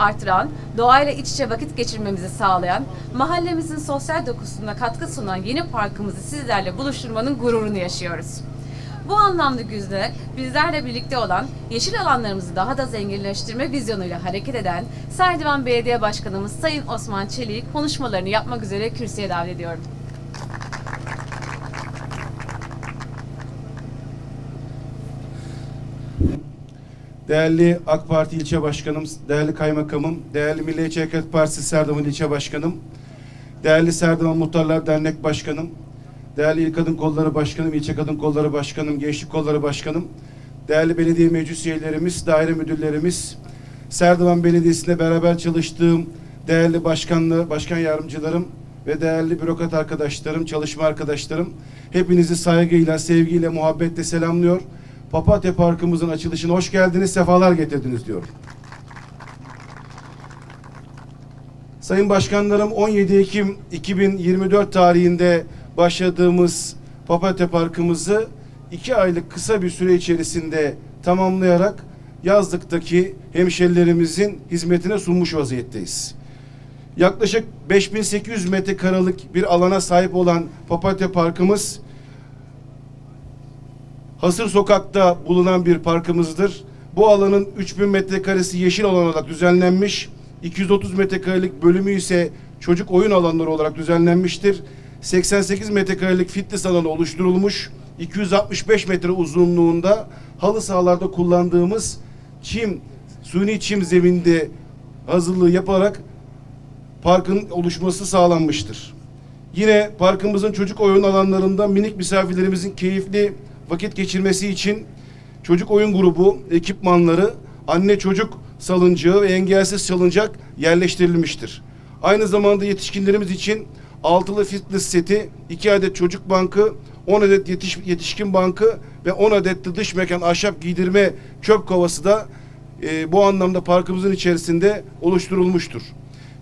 artıran, doğayla iç içe vakit geçirmemizi sağlayan, mahallemizin sosyal dokusuna katkı sunan yeni parkımızı sizlerle buluşturmanın gururunu yaşıyoruz. Bu anlamda güzde bizlerle birlikte olan yeşil alanlarımızı daha da zenginleştirme vizyonuyla hareket eden Serdivan Belediye Başkanımız Sayın Osman Çelik'i konuşmalarını yapmak üzere kürsüye davet ediyorum. Değerli AK Parti ilçe başkanım, değerli kaymakamım, değerli Milliyetçi Hareket Partisi Serdivan ilçe başkanım, değerli Serdivan Muhtarlar Dernek Başkanım, değerli İl Kadın Kolları Başkanım, ilçe Kadın Kolları Başkanım, Gençlik Kolları Başkanım, değerli belediye meclis üyelerimiz, daire müdürlerimiz, Serdivan Belediyesi'nde beraber çalıştığım değerli başkanlı, başkan yardımcılarım ve değerli bürokrat arkadaşlarım, çalışma arkadaşlarım, hepinizi saygıyla, sevgiyle, muhabbetle selamlıyor. Papatya Parkımızın açılışına hoş geldiniz, sefalar getirdiniz diyorum. Sayın Başkanlarım 17 Ekim 2024 tarihinde başladığımız Papatya Parkımızı iki aylık kısa bir süre içerisinde tamamlayarak yazlıktaki hemşerilerimizin hizmetine sunmuş vaziyetteyiz. Yaklaşık 5800 metrekarelik bir alana sahip olan Papatya Parkımız Hasır Sokak'ta bulunan bir parkımızdır. Bu alanın 3000 metrekaresi yeşil alan olarak düzenlenmiş. 230 metrekarelik bölümü ise çocuk oyun alanları olarak düzenlenmiştir. 88 metrekarelik fitness alanı oluşturulmuş. 265 metre uzunluğunda halı sahalarda kullandığımız çim, suni çim zeminde hazırlığı yaparak parkın oluşması sağlanmıştır. Yine parkımızın çocuk oyun alanlarında minik misafirlerimizin keyifli vakit geçirmesi için çocuk oyun grubu, ekipmanları, anne çocuk salıncağı ve engelsiz salıncak yerleştirilmiştir. Aynı zamanda yetişkinlerimiz için altılı fitness seti, iki adet çocuk bankı, 10 adet yetiş, yetişkin bankı ve 10 adet de dış mekan ahşap giydirme çöp kovası da e, bu anlamda parkımızın içerisinde oluşturulmuştur.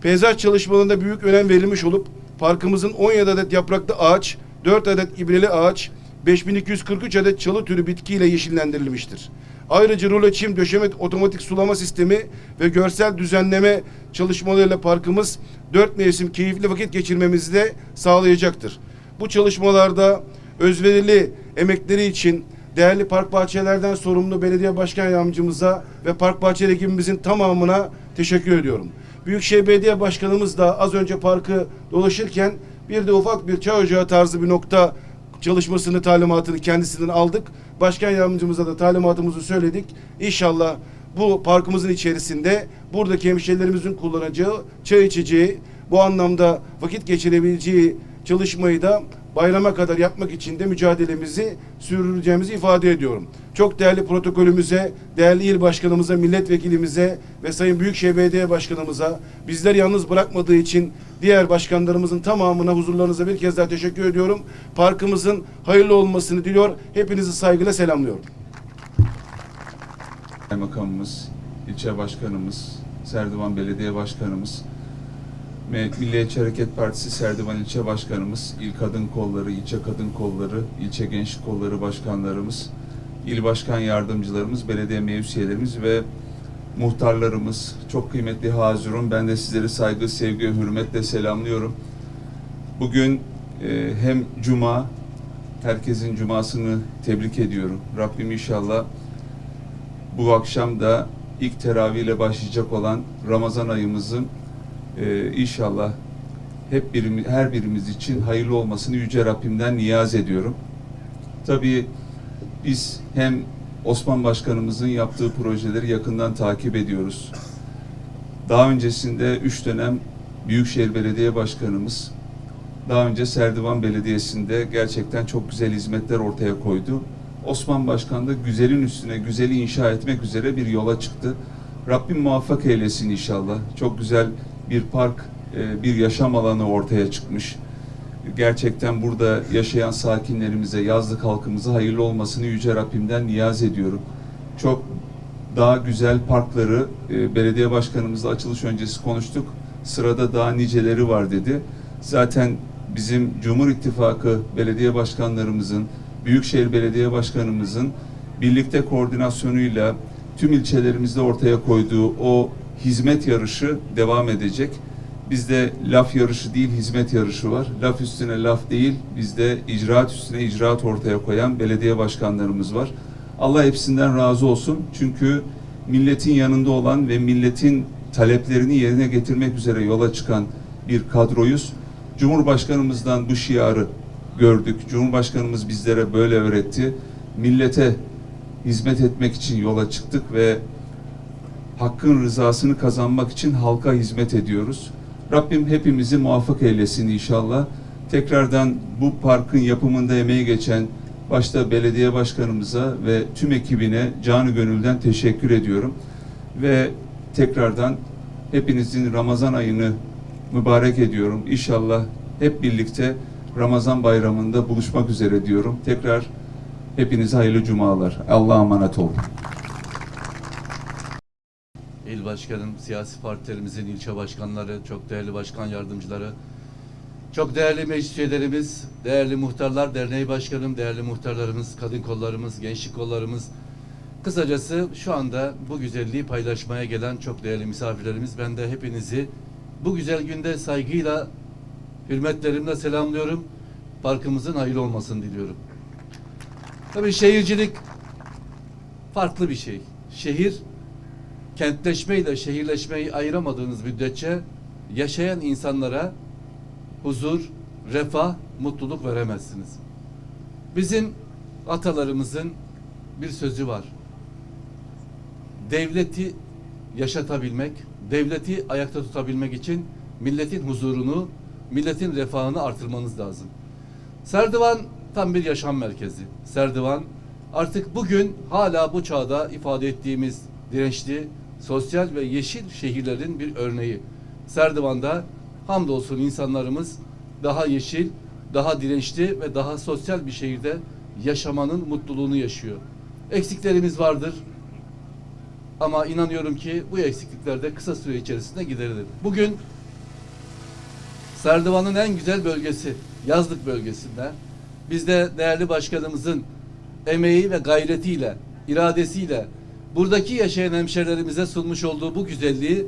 Peyzaj çalışmalarında büyük önem verilmiş olup parkımızın 17 adet yapraklı ağaç, 4 adet ibreli ağaç, 5243 adet çalı türü bitkiyle yeşillendirilmiştir. Ayrıca rulo çim döşeme otomatik sulama sistemi ve görsel düzenleme çalışmalarıyla parkımız dört mevsim keyifli vakit geçirmemizi de sağlayacaktır. Bu çalışmalarda özverili emekleri için değerli park bahçelerden sorumlu belediye başkan yardımcımıza ve park bahçeli ekibimizin tamamına teşekkür ediyorum. Büyükşehir Belediye Başkanımız da az önce parkı dolaşırken bir de ufak bir çay ocağı tarzı bir nokta çalışmasını talimatını kendisinden aldık. Başkan yardımcımıza da talimatımızı söyledik. İnşallah bu parkımızın içerisinde buradaki hemşehrilerimizin kullanacağı çay içeceği bu anlamda vakit geçirebileceği çalışmayı da bayrama kadar yapmak için de mücadelemizi sürdüreceğimizi ifade ediyorum. Çok değerli protokolümüze, değerli il başkanımıza, milletvekilimize ve Sayın Büyükşehir Belediye Başkanımıza bizler yalnız bırakmadığı için diğer başkanlarımızın tamamına huzurlarınıza bir kez daha teşekkür ediyorum. Parkımızın hayırlı olmasını diliyor. Hepinizi saygıyla selamlıyorum. Kaymakamımız, ilçe başkanımız, Serdivan Belediye Başkanımız, Milliyetçi Hareket Partisi Serdivan İlçe Başkanımız, İl Kadın Kolları, İlçe Kadın Kolları, İlçe Gençlik Kolları Başkanlarımız, İl Başkan Yardımcılarımız, belediye mevsiyelerimiz ve muhtarlarımız, çok kıymetli Hazirun, ben de sizleri saygı, sevgi hürmetle selamlıyorum. Bugün e, hem Cuma, herkesin Cumasını tebrik ediyorum. Rabbim inşallah bu akşam da ilk teravih ile başlayacak olan Ramazan ayımızın e, inşallah hep birimiz, her birimiz için hayırlı olmasını Yüce Rabbimden niyaz ediyorum. Tabii biz hem Osman Başkanımızın yaptığı projeleri yakından takip ediyoruz. Daha öncesinde üç dönem Büyükşehir Belediye Başkanımız, daha önce Serdivan Belediyesi'nde gerçekten çok güzel hizmetler ortaya koydu. Osman Başkan da güzelin üstüne güzeli inşa etmek üzere bir yola çıktı. Rabbim muvaffak eylesin inşallah. Çok güzel bir park, e, bir yaşam alanı ortaya çıkmış. Gerçekten burada yaşayan sakinlerimize, yazlık halkımıza hayırlı olmasını Yüce Rabbimden niyaz ediyorum. Çok daha güzel parkları e, belediye başkanımızla açılış öncesi konuştuk. Sırada daha niceleri var dedi. Zaten bizim Cumhur İttifakı belediye başkanlarımızın, Büyükşehir Belediye Başkanımızın birlikte koordinasyonuyla tüm ilçelerimizde ortaya koyduğu o hizmet yarışı devam edecek. Bizde laf yarışı değil, hizmet yarışı var. Laf üstüne laf değil, bizde icraat üstüne icraat ortaya koyan belediye başkanlarımız var. Allah hepsinden razı olsun. Çünkü milletin yanında olan ve milletin taleplerini yerine getirmek üzere yola çıkan bir kadroyuz. Cumhurbaşkanımızdan bu şiarı gördük. Cumhurbaşkanımız bizlere böyle öğretti. Millete hizmet etmek için yola çıktık ve hakkın rızasını kazanmak için halka hizmet ediyoruz. Rabbim hepimizi muvaffak eylesin inşallah. Tekrardan bu parkın yapımında emeği geçen başta belediye başkanımıza ve tüm ekibine canı gönülden teşekkür ediyorum. Ve tekrardan hepinizin Ramazan ayını mübarek ediyorum. İnşallah hep birlikte Ramazan bayramında buluşmak üzere diyorum. Tekrar hepinize hayırlı cumalar. Allah'a emanet olun. Başkanım, siyasi partilerimizin ilçe başkanları, çok değerli başkan yardımcıları, çok değerli meclis üyelerimiz, değerli muhtarlar, derneği başkanım, değerli muhtarlarımız, kadın kollarımız, gençlik kollarımız. Kısacası şu anda bu güzelliği paylaşmaya gelen çok değerli misafirlerimiz. Ben de hepinizi bu güzel günde saygıyla, hürmetlerimle selamlıyorum. Parkımızın hayırlı olmasını diliyorum. Tabii şehircilik farklı bir şey. Şehir kentleşme ile şehirleşmeyi ayıramadığınız müddetçe yaşayan insanlara huzur, refah, mutluluk veremezsiniz. Bizim atalarımızın bir sözü var. Devleti yaşatabilmek, devleti ayakta tutabilmek için milletin huzurunu, milletin refahını artırmanız lazım. Serdivan tam bir yaşam merkezi. Serdivan artık bugün hala bu çağda ifade ettiğimiz dirençli, sosyal ve yeşil şehirlerin bir örneği. Serdivan'da hamdolsun insanlarımız daha yeşil, daha dirençli ve daha sosyal bir şehirde yaşamanın mutluluğunu yaşıyor. Eksiklerimiz vardır. Ama inanıyorum ki bu eksiklikler de kısa süre içerisinde giderilir. Bugün Serdivan'ın en güzel bölgesi, yazlık bölgesinde. Biz de değerli başkanımızın emeği ve gayretiyle, iradesiyle buradaki yaşayan hemşerilerimize sunmuş olduğu bu güzelliği,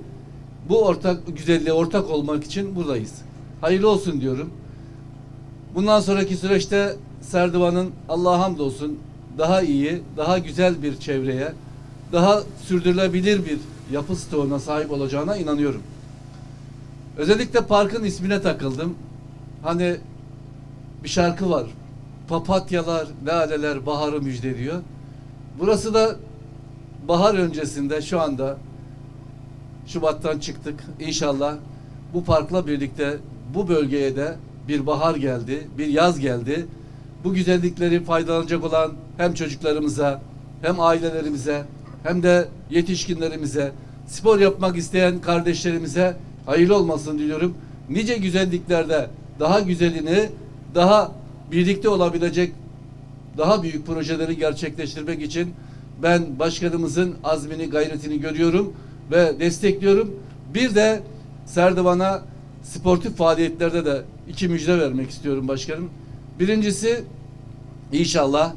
bu ortak güzelliğe ortak olmak için buradayız. Hayırlı olsun diyorum. Bundan sonraki süreçte Serdivan'ın Allah'a hamdolsun daha iyi, daha güzel bir çevreye, daha sürdürülebilir bir yapı stoğuna sahip olacağına inanıyorum. Özellikle parkın ismine takıldım. Hani bir şarkı var. Papatyalar, laleler baharı müjdeliyor. Burası da bahar öncesinde şu anda Şubat'tan çıktık. İnşallah bu parkla birlikte bu bölgeye de bir bahar geldi, bir yaz geldi. Bu güzellikleri faydalanacak olan hem çocuklarımıza, hem ailelerimize, hem de yetişkinlerimize, spor yapmak isteyen kardeşlerimize hayırlı olmasını diliyorum. Nice güzelliklerde daha güzelini, daha birlikte olabilecek daha büyük projeleri gerçekleştirmek için ben başkanımızın azmini, gayretini görüyorum ve destekliyorum. Bir de Serdivan'a sportif faaliyetlerde de iki müjde vermek istiyorum başkanım. Birincisi inşallah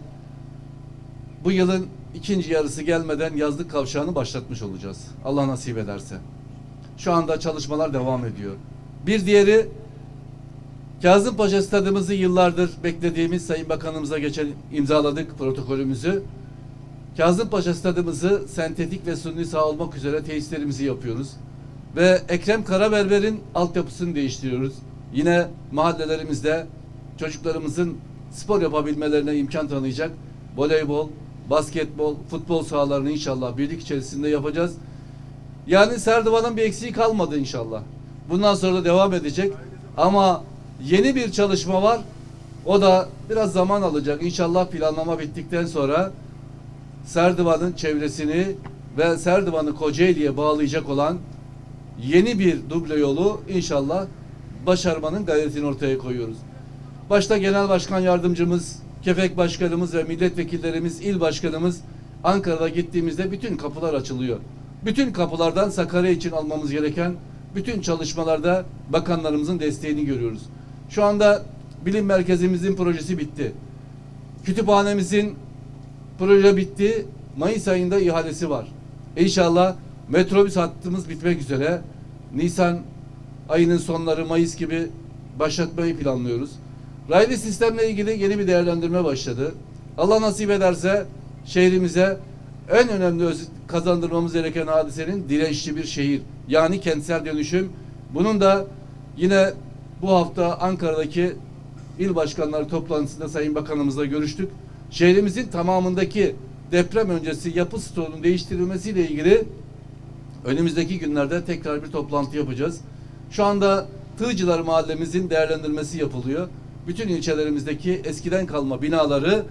bu yılın ikinci yarısı gelmeden yazlık kavşağını başlatmış olacağız. Allah nasip ederse. Şu anda çalışmalar devam ediyor. Bir diğeri Kazımpaşa stadımızı yıllardır beklediğimiz Sayın Bakanımıza geçen imzaladık protokolümüzü. Kazımpaşa stadımızı sentetik ve suni saha olmak üzere tesislerimizi yapıyoruz. Ve Ekrem Karaberber'in altyapısını değiştiriyoruz. Yine mahallelerimizde çocuklarımızın spor yapabilmelerine imkan tanıyacak voleybol, basketbol, futbol sahalarını inşallah birlik içerisinde yapacağız. Yani Serdivan'ın bir eksiği kalmadı inşallah. Bundan sonra da devam edecek. Ama yeni bir çalışma var. O da biraz zaman alacak. İnşallah planlama bittikten sonra Serdivan'ın çevresini ve Serdivan'ı Kocaeli'ye bağlayacak olan yeni bir duble yolu inşallah başarmanın gayretini ortaya koyuyoruz. Başta Genel Başkan Yardımcımız, Kefek Başkanımız ve milletvekillerimiz, il başkanımız Ankara'da gittiğimizde bütün kapılar açılıyor. Bütün kapılardan Sakarya için almamız gereken bütün çalışmalarda bakanlarımızın desteğini görüyoruz. Şu anda bilim merkezimizin projesi bitti. Kütüphanemizin proje bitti. Mayıs ayında ihalesi var. İnşallah Metrobüs hattımız bitmek üzere. Nisan ayının sonları Mayıs gibi başlatmayı planlıyoruz. Raylı sistemle ilgili yeni bir değerlendirme başladı. Allah nasip ederse şehrimize en önemli kazandırmamız gereken hadisenin dirençli bir şehir. Yani kentsel dönüşüm. Bunun da yine bu hafta Ankara'daki il başkanları toplantısında Sayın Bakanımızla görüştük. Şehrimizin tamamındaki deprem öncesi yapı stoğunun değiştirilmesiyle ilgili önümüzdeki günlerde tekrar bir toplantı yapacağız. Şu anda Tığcılar Mahallemizin değerlendirmesi yapılıyor. Bütün ilçelerimizdeki eskiden kalma binaları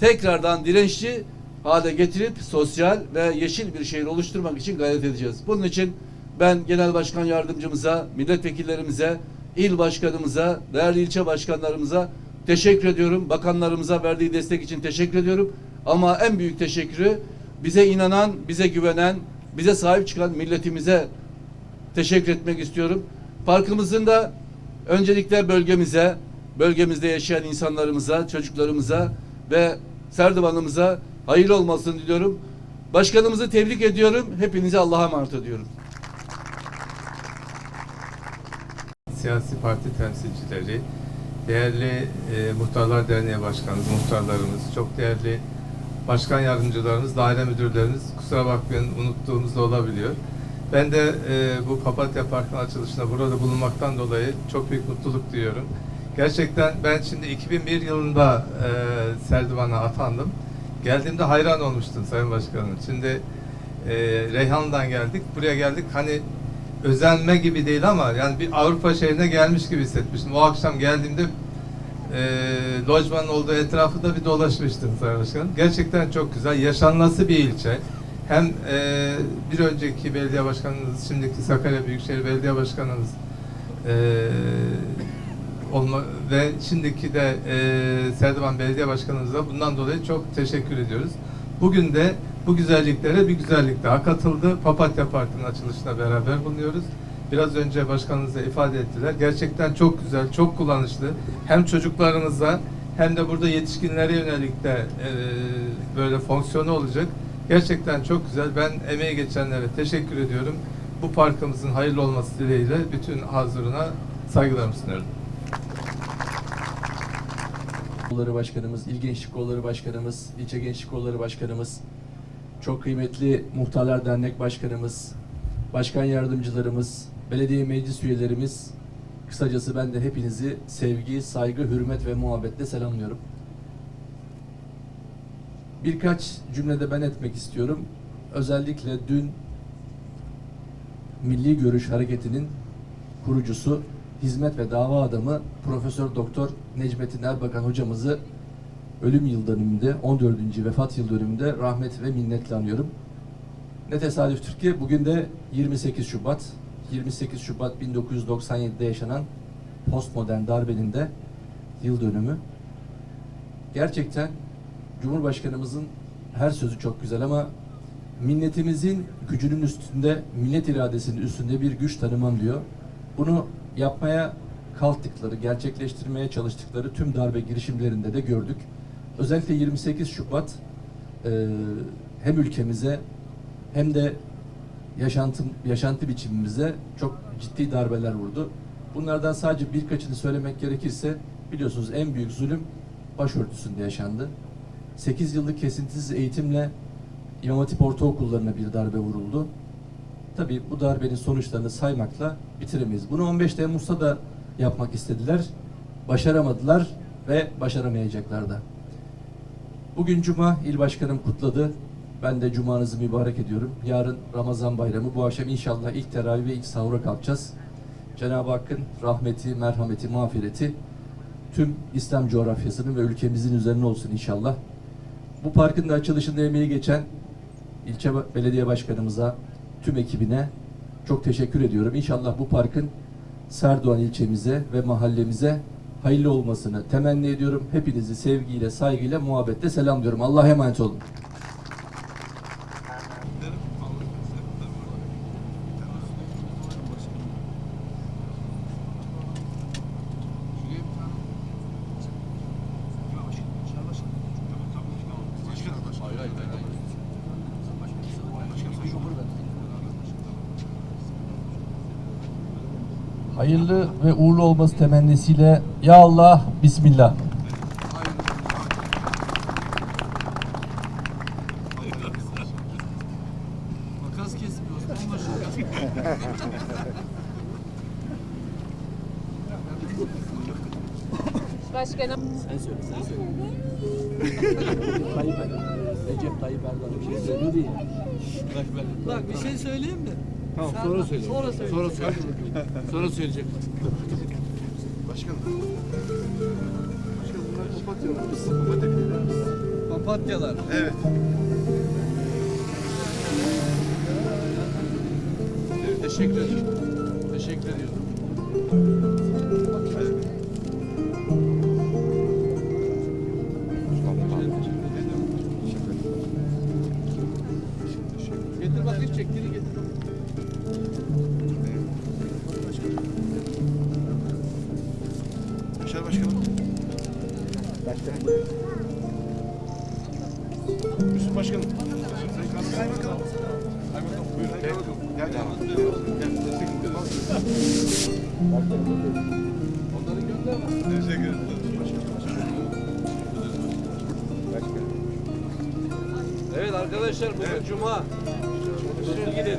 tekrardan dirençli hale getirip sosyal ve yeşil bir şehir oluşturmak için gayret edeceğiz. Bunun için ben Genel Başkan Yardımcımıza, milletvekillerimize, il başkanımıza, değerli ilçe başkanlarımıza teşekkür ediyorum. Bakanlarımıza verdiği destek için teşekkür ediyorum. Ama en büyük teşekkürü bize inanan, bize güvenen, bize sahip çıkan milletimize teşekkür etmek istiyorum. Parkımızın da öncelikle bölgemize, bölgemizde yaşayan insanlarımıza, çocuklarımıza ve Serdivan'ımıza hayırlı olmasını diliyorum. Başkanımızı tebrik ediyorum. Hepinize Allah'a emanet ediyorum. siyasi parti temsilcileri, değerli e, Muhtarlar Derneği Başkanımız, muhtarlarımız, çok değerli başkan yardımcılarımız, daire müdürlerimiz, kusura bakmayın unuttuğumuz da olabiliyor. Ben de e, bu Papatya Parkı'nın açılışında burada bulunmaktan dolayı çok büyük mutluluk duyuyorum. Gerçekten ben şimdi 2001 yılında e, Serdivan'a atandım. Geldiğimde hayran olmuştum Sayın Başkanım. Şimdi e, Reyhan'dan geldik, buraya geldik. Hani özenme gibi değil ama yani bir Avrupa şehrine gelmiş gibi hissetmiştim. O akşam geldiğimde e, lojmanın olduğu etrafı da bir dolaşmıştım Sayın Başkanım. Gerçekten çok güzel, yaşanması bir ilçe. Hem e, bir önceki belediye başkanımız, şimdiki Sakarya Büyükşehir Belediye Başkanımız e, olma ve şimdiki de e, Serdivan Belediye Başkanımıza bundan dolayı çok teşekkür ediyoruz. Bugün de bu güzelliklere bir güzellik daha katıldı. Papatya Parkı'nın açılışına beraber bulunuyoruz. Biraz önce başkanımız da ifade ettiler. Gerçekten çok güzel, çok kullanışlı. Hem çocuklarımıza hem de burada yetişkinlere yönelik de e, böyle fonksiyonu olacak. Gerçekten çok güzel. Ben emeği geçenlere teşekkür ediyorum. Bu parkımızın hayırlı olması dileğiyle bütün hazırına saygılarımı sunuyorum. Kolları Başkanımız, İl Gençlik Kolları Başkanımız, İlçe Gençlik Kolları Başkanımız, çok kıymetli Muhtarlar Dernek Başkanımız, Başkan Yardımcılarımız, belediye meclis üyelerimiz, kısacası ben de hepinizi sevgi, saygı, hürmet ve muhabbetle selamlıyorum. Birkaç cümlede ben etmek istiyorum. Özellikle dün Milli Görüş Hareketi'nin kurucusu, hizmet ve dava adamı Profesör Doktor Necmettin Erbakan hocamızı ölüm yıl dönümünde, 14. vefat yıl dönümünde rahmet ve minnetle anıyorum. Ne tesadüftür ki bugün de 28 Şubat, 28 Şubat 1997'de yaşanan postmodern darbenin de yıl dönümü. Gerçekten Cumhurbaşkanımızın her sözü çok güzel ama minnetimizin gücünün üstünde, millet iradesinin üstünde bir güç tanımam diyor. Bunu yapmaya kalktıkları, gerçekleştirmeye çalıştıkları tüm darbe girişimlerinde de gördük. Özellikle 28 Şubat e, hem ülkemize hem de yaşantı, yaşantı biçimimize çok ciddi darbeler vurdu. Bunlardan sadece birkaçını söylemek gerekirse biliyorsunuz en büyük zulüm başörtüsünde yaşandı. 8 yıllık kesintisiz eğitimle İmam Hatip ortaokullarına bir darbe vuruldu. Tabii bu darbenin sonuçlarını saymakla bitiremeyiz. Bunu 15 Temmuz'da da yapmak istediler. Başaramadılar ve başaramayacaklar da. Bugün Cuma, il başkanım kutladı. Ben de Cuma'nızı mübarek ediyorum. Yarın Ramazan bayramı. Bu akşam inşallah ilk teravih ve ilk sahura kalkacağız. Cenab-ı Hakk'ın rahmeti, merhameti, mağfireti tüm İslam coğrafyasının ve ülkemizin üzerine olsun inşallah. Bu parkın da açılışında emeği geçen ilçe belediye başkanımıza, tüm ekibine çok teşekkür ediyorum. İnşallah bu parkın Serdoğan ilçemize ve mahallemize hayırlı olmasını temenni ediyorum. Hepinizi sevgiyle, saygıyla, muhabbetle selamlıyorum. Allah'a emanet olun. Hayırlı ve uğurlu olması temennisiyle Ya Allah Bismillah. Makas kesmiyoruz. Başkanım. Sen söyle, sen söyle. Tayyip Erdoğan. Recep Tayyip Erdoğan bir şey söyledi ya. Bak bir şey söyleyeyim mi? Tamam sonra söyle. Sonra söyle. Sonra söyle. sonra söyleyecek. Başkanım. Başkanım bunlar papatyalar. Biz papatya biliriz. Papatyalar. Evet. Teşekkür ederim. Teşekkür ediyorum. Yusuf Başkanım. Onları gönder. Teşekkür ederim. Evet arkadaşlar bugün cuma. Hızlı gidelim.